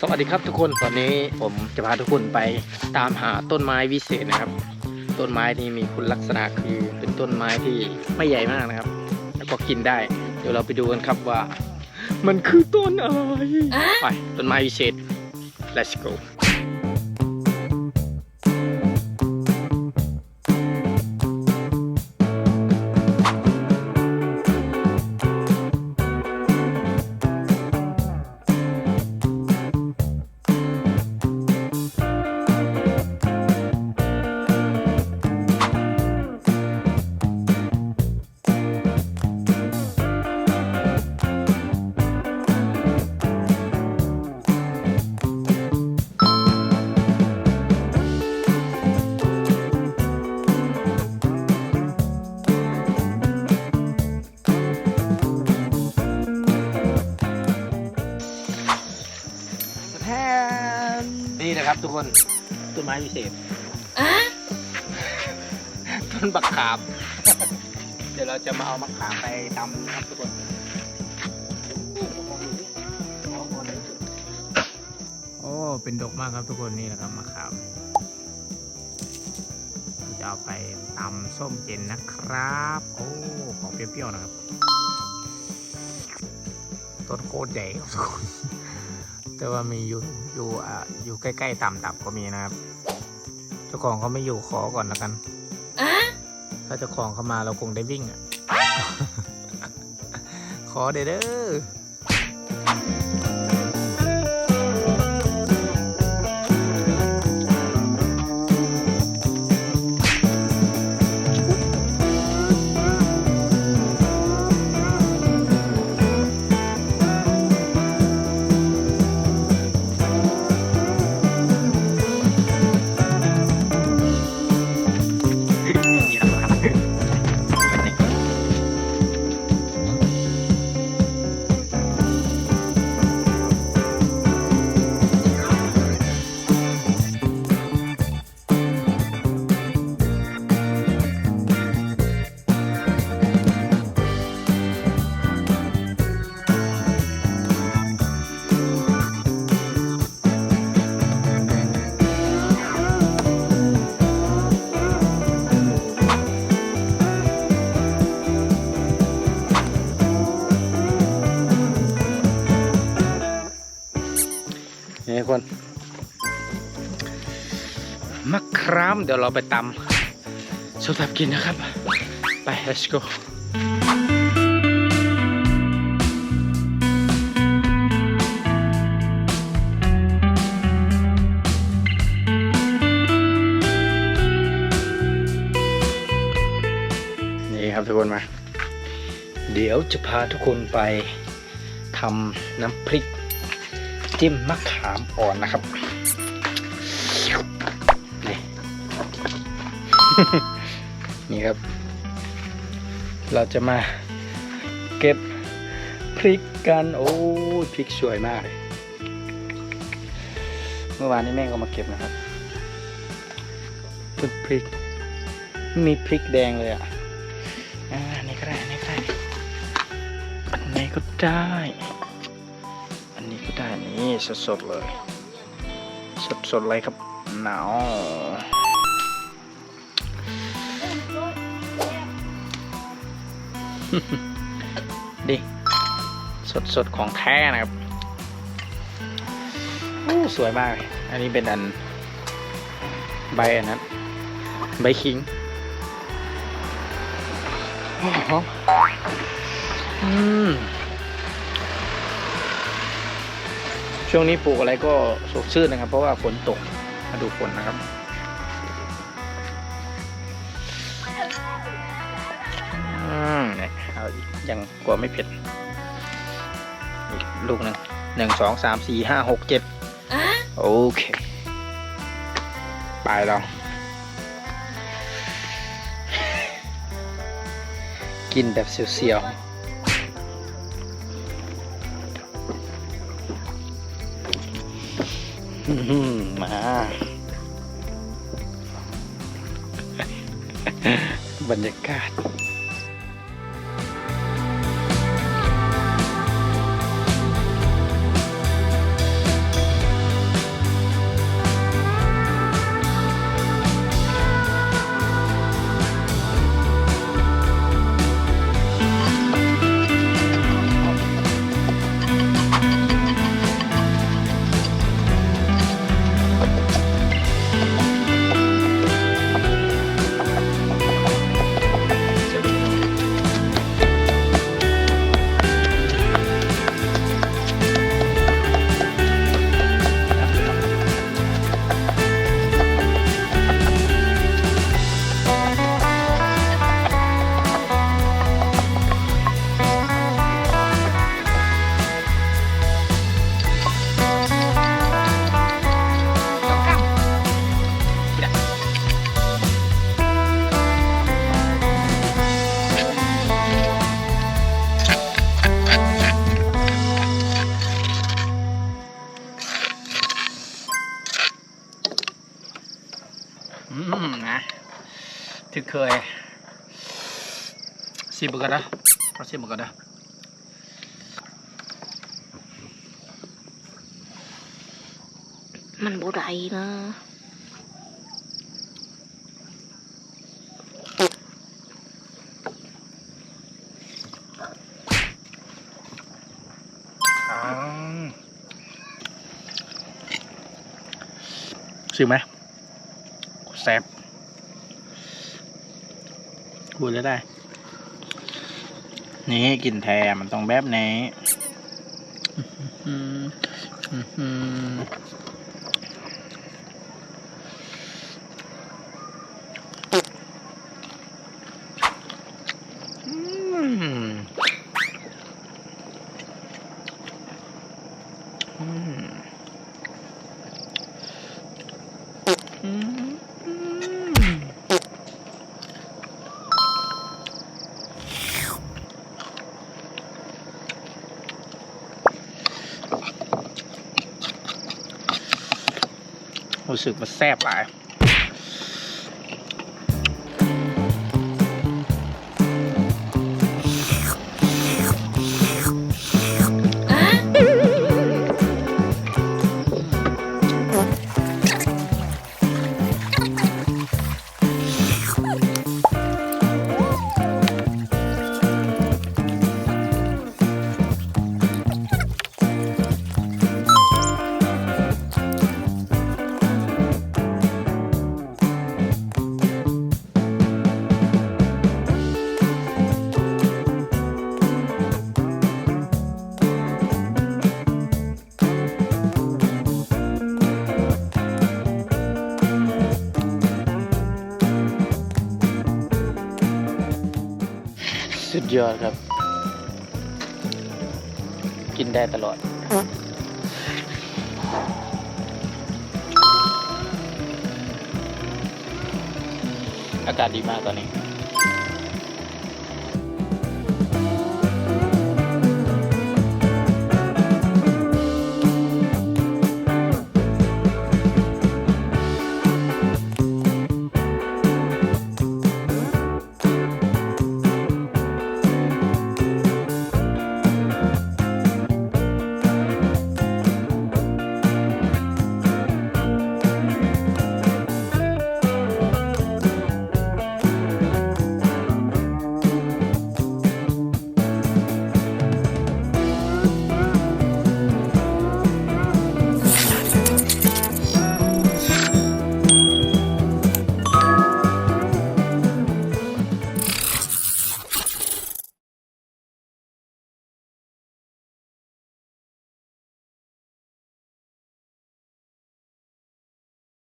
สวัสดีครับทุกคนตอนนี้ผมจะพาทุกคนไปตามหาต้นไม้วิเศษนะครับ ต้นไม้นี้มีคุณลักษณะคือเป็นต้นไม้ที่ไม่ใหญ่มากนะครับ แล้วก็กินได้ เดี๋ยวเราไปดูกันครับว่า มันคือต้นอะไร ไปต้นไม้วิเศษ let's go ทุกคน ต้นไม้วิเศษต้นบักขาม เดี๋ยวเราจะมาเอามะขามไปตำนะครับทุกคนโอ้เป็นดกมากครับทุกคนนี่นะครับมะขามเราจะเอาไปตำส้มเจนนะครับ โอ้ของเปรี้ยวๆนะครับต้นโคตรใหญ่ครับทุกคน แต่ว่ามีอยู่อยู่อ่าอยู่ใกล้ๆต่ำๆก็มีนะครับ เจ้าของเขาไม่อยู่ขอก่อนแล้วกัน ถ้าเจ้าของเขามาเราคงได้วิ่งอะ ขอเด้อะขาเดี๋ยวเราไปตำสุดทับกินนะครับ ไป let's go นี่ครับทุกคนมา เดี๋ยวจะพาทุกคนไปทำน้ำพริกจิ้มมะขามอ่อนนะครับ นี่ครับ เราจะมาเก็บพริกกัน โอ้พริกสวยมากเลยเมื่อวานนี้แม่ก็มาเก็บนะครับต้นพริก มีพริกแดงเลยอะอ่านี่ก็ได้อันนี่ก็ได้อันนี้ก็ได้ อันนี้ก็ได้นี่สดๆเลย สดๆเลยครับหนาว ดิ สดๆของแท้นะครับอู้สวยมากเลย อันนี้เป็นอันใบอันนั้น ใบขิงโอ้โหอืมช่วงนี้ปลูกอะไรก็สดชื่นนะครับ เพราะว่าฝนตกมาดูฝนนะครับ ยเอาอีกยังกลัวไม่เผ็ด อีกลูกหนึ่งหนึ่งสองสามสี่ห้าหกเจ็ดโอเค ไปเรา กินแบบเสียวๆอื้อหือมา บรรยากาศ ถึกเคยชิมกันนะเอาชิมกันนะมันบ่ได้นะชิมไหมแซ่บ พูดแล้วได้ นี่กลินแทมันต้องแบบนี้อือหืออือหืออืม รู้สึกมันแซ่บหลาย สุดยอดครับ กินได้ตลอด อากาศดีมากตอนนี้